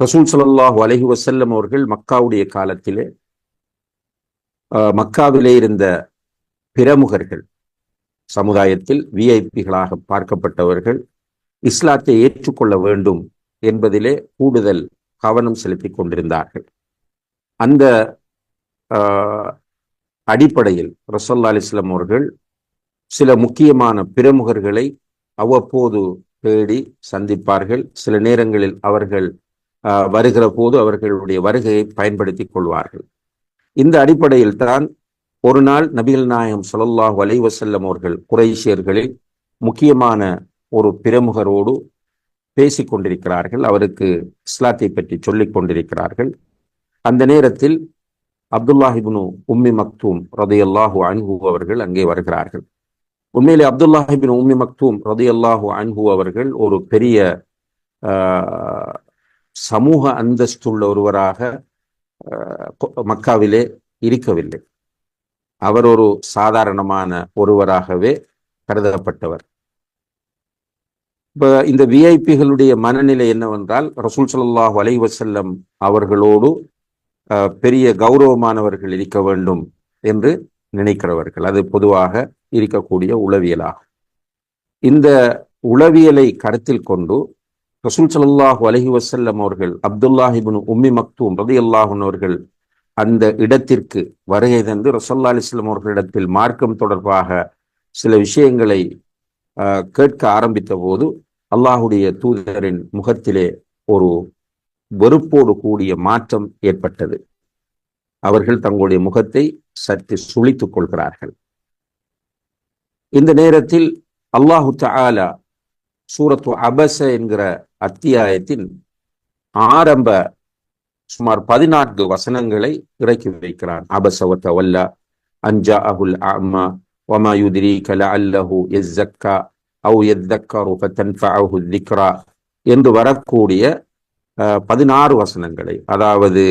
ரசூல் ஸல்லல்லாஹு அலஹி வசல்லம் அவர்கள் மக்காவுடைய காலத்திலே மக்காவிலே இருந்த பிரமுகர்கள் சமுதாயத்தில் விஐபிகளாக பார்க்கப்பட்டவர்கள் இஸ்லாத்தை ஏற்றுக்கொள்ள வேண்டும் என்பதிலே கூடுதல் கவனம் செலுத்திக் கொண்டிருந்தார்கள். அந்த ஆஹ், அடிப்படையில் ரசல்லா அலிஸ்லாம் அவர்கள் சில முக்கியமான பிரமுகர்களை அவ்வப்போது தேடி சந்திப்பார்கள். சில நேரங்களில் அவர்கள் வருகிற போது அவர்களுடைய வருகையை பயன்படுத்திக் கொள்வார்கள். இந்த அடிப்படையில் தான் ஒரு நாள் நபிகள் நாயகம் ஸல்லல்லாஹு அலைஹி அவர்கள் குறைஷியர்களில் முக்கியமான ஒரு பிரமுகரோடு பேசிக் கொண்டிருக்கிறார்கள். அவருக்கு இஸ்லாத்தை பற்றி சொல்லிக் கொண்டிருக்கிறார்கள். அந்த நேரத்தில் அப்துல்லாஹிப்னு உம்மி மக்தூம் ரதையல்லாஹு அன்ஹு அவர்கள் அங்கே வருகிறார்கள். உண்மையிலே அப்துல்லாஹிபின் உம்மி மக்தூம் ரதையல்லாஹு அன்ஹு அவர்கள் ஒரு பெரிய ஆஹ், சமூக அந்தஸ்துள்ள ஒருவராக மக்காவிலே இருக்கவில்லை. அவர் ஒரு சாதாரணமான ஒருவராகவே கருதப்பட்டவர். இப்ப இந்த விஐபிகளுடைய மனநிலை என்னவென்றால் ரசூல் சல்லாஹ் அலைவசல்லம் அவர்களோடு அஹ், பெரிய கௌரவமானவர்கள் இருக்க வேண்டும் என்று நினைக்கிறவர்கள். அது பொதுவாக இருக்கக்கூடிய உளவியலாகும். இந்த உளவியலை கருத்தில் கொண்டு ரசூல் ஸல்லல்லாஹு அலஹி வசல்லம் அவர்கள் அப்துல்லாஹிபின் உம்மி மக்தூம் ரதி அல்லாஹன் அவர்கள் அந்த இடத்திற்கு வருகை தந்து ரசல்லா அலிஸ்லாம் அவர்களிடத்தில் மார்க்கம் தொடர்பாக சில விஷயங்களை கேட்க ஆரம்பித்த போது அல்லாஹுடைய தூதரின் முகத்திலே ஒரு வெறுப்போடு கூடிய மாற்றம் ஏற்பட்டது. அவர்கள் தங்களுடைய முகத்தை சற்று சுழித்துக் கொள்கிறார்கள். இந்த நேரத்தில் அல்லாஹு தாலா சூரத்து அபச என்கிற அத்தியாயத்தின் ஆரம்ப சுமார் பதினான்கு வசனங்களை இறக்கி வைக்கிறான் அபசவத்த வல்லா அஞ்சா அகுல் அம்மா وما يدريك لعله يزكى أو يذكر فتنفعه الذكرى என்று வரக்கூடிய அஹ், பதினாறு வசனங்களை அதாவது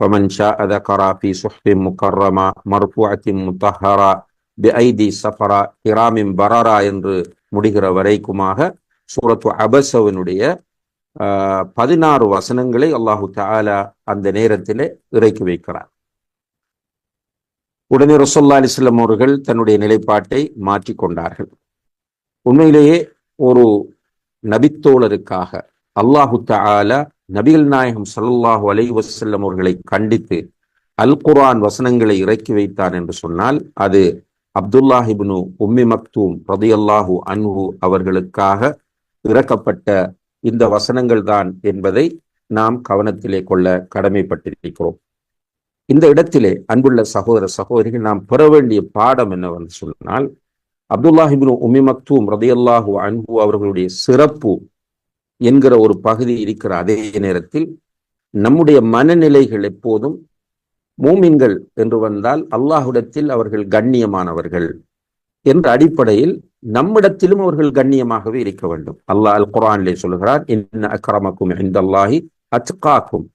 فمن شاء ذكر في صحف مكرمة مرفوعة مطهرة بأيدي سفرة كرام بررة என்று முடிகிற வரைக்குமாக சூரத்து அபசவனுடைய ஆஹ், பதினாறு வசனங்களை அல்லாஹு தாலா அந்த நேரத்திலே இறக்கி வைக்கிறார் உடனே ரசோல்லா அலிஸ்லாம் அவர்கள் தன்னுடைய நிலைப்பாட்டை மாற்றிக் கொண்டார்கள். உண்மையிலேயே ஒரு நபித்தோழருக்காக அல்லாஹு தாலா நபிகள் நாயகம் சல்லாஹூ அலைஹி வசல்லம் அவர்களை கண்டித்து அல் குரான் வசனங்களை இறக்கி வைத்தான் என்று சொன்னால் அது அப்துல்லாஹிப்னு உம்மி மக்தூம் ரதியல்லாஹு அன்ஹு அவர்களுக்காக இறக்கப்பட்ட இந்த வசனங்கள் தான் என்பதை நாம் கவனத்திலே கொள்ள கடமைப்பட்டிருக்கிறோம். இந்த இடத்திலே அன்புள்ள சகோதர சகோதரிகள் நாம் பெற வேண்டிய பாடம் என்னவென்று சொன்னால் அப்துல்லாஹிபின் உம்மி மக்தூம் ரதியல்லாஹு அன்பு அவர்களுடைய சிறப்பு என்கிற ஒரு பகுதி இருக்கிற அதே நேரத்தில் நம்முடைய மனநிலைகள் எப்போதும் மூமின்கள் என்று வந்தால் அல்லாஹுடத்தில் அவர்கள் கண்ணியமானவர்கள். என்ற அடிப்படையில் நம்மிடத்திலும் அவர்கள் கண்ணியமாகவே இருக்க வேண்டும். அல்லாஹ் அல் குரானிலே சொல்கிறார் இன்ன அக்ரமக்கும் இந்தல்லாஹி அச்காக்கும்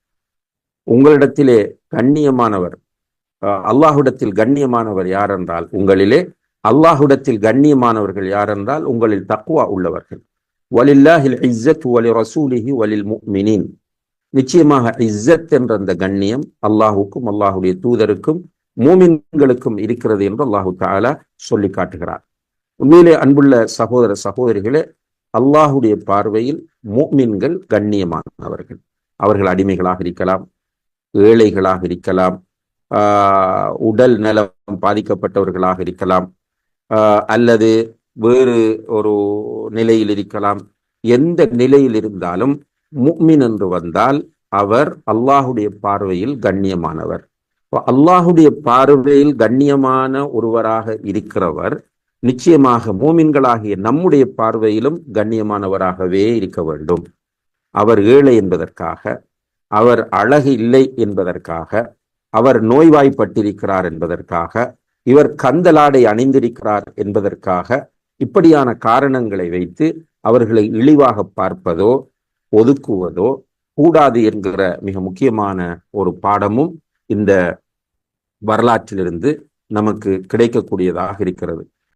உங்களிடத்திலே கண்ணியமானவர் அல்லாஹுடத்தில் கண்ணியமானவர் யார் என்றால் உங்களிலே அல்லாஹுடத்தில் கண்ணியமானவர்கள் யார் என்றால் உங்களில் தக்குவா உள்ளவர்கள். வலில்லாஹில் இஸ்ஸத் வலி ரசூலிஹி வலில் முக்மினின் நிச்சயமாக இஸ்ஸத் என்ற அந்த கண்ணியம் அல்லாஹுக்கும் அல்லாஹுடைய தூதருக்கும் மூமின்களுக்கும் இருக்கிறது என்று அல்லாஹு தாலா சொல்லி காட்டுகிறார். உண்மையிலே அன்புள்ள சகோதர சகோதரிகளே அல்லாஹுடைய பார்வையில் மூமின்கள் கண்ணியமானவர்கள். அவர்கள் அடிமைகளாக இருக்கலாம் ஏழைகளாக இருக்கலாம் ஆஹ் உடல் நலம் பாதிக்கப்பட்டவர்களாக இருக்கலாம் ஆஹ் அல்லது வேறு ஒரு நிலையில் இருக்கலாம். எந்த நிலையில் இருந்தாலும் முக்மின் என்று வந்தால் அவர் அல்லாஹுடைய பார்வையில் கண்ணியமானவர். அல்லாஹுடைய பார்வையில் கண்ணியமான ஒருவராக இருக்கிறவர் நிச்சயமாக மூமின்களாகிய நம்முடைய பார்வையிலும் கண்ணியமானவராகவே இருக்க வேண்டும். அவர் ஏழை என்பதற்காக அவர் அழகு இல்லை என்பதற்காக அவர் நோய்வாய்ப்பட்டிருக்கிறார் என்பதற்காக இவர் கந்தலாடை அணிந்திருக்கிறார் என்பதற்காக இப்படியான காரணங்களை வைத்து அவர்களை இழிவாக பார்ப்பதோ ஒதுக்குவதோ கூடாது என்கிற மிக முக்கியமான ஒரு பாடமும் இந்த வரலாற்றிலிருந்து நமக்கு கிடைக்கக்கூடியதாக இருக்கிறது.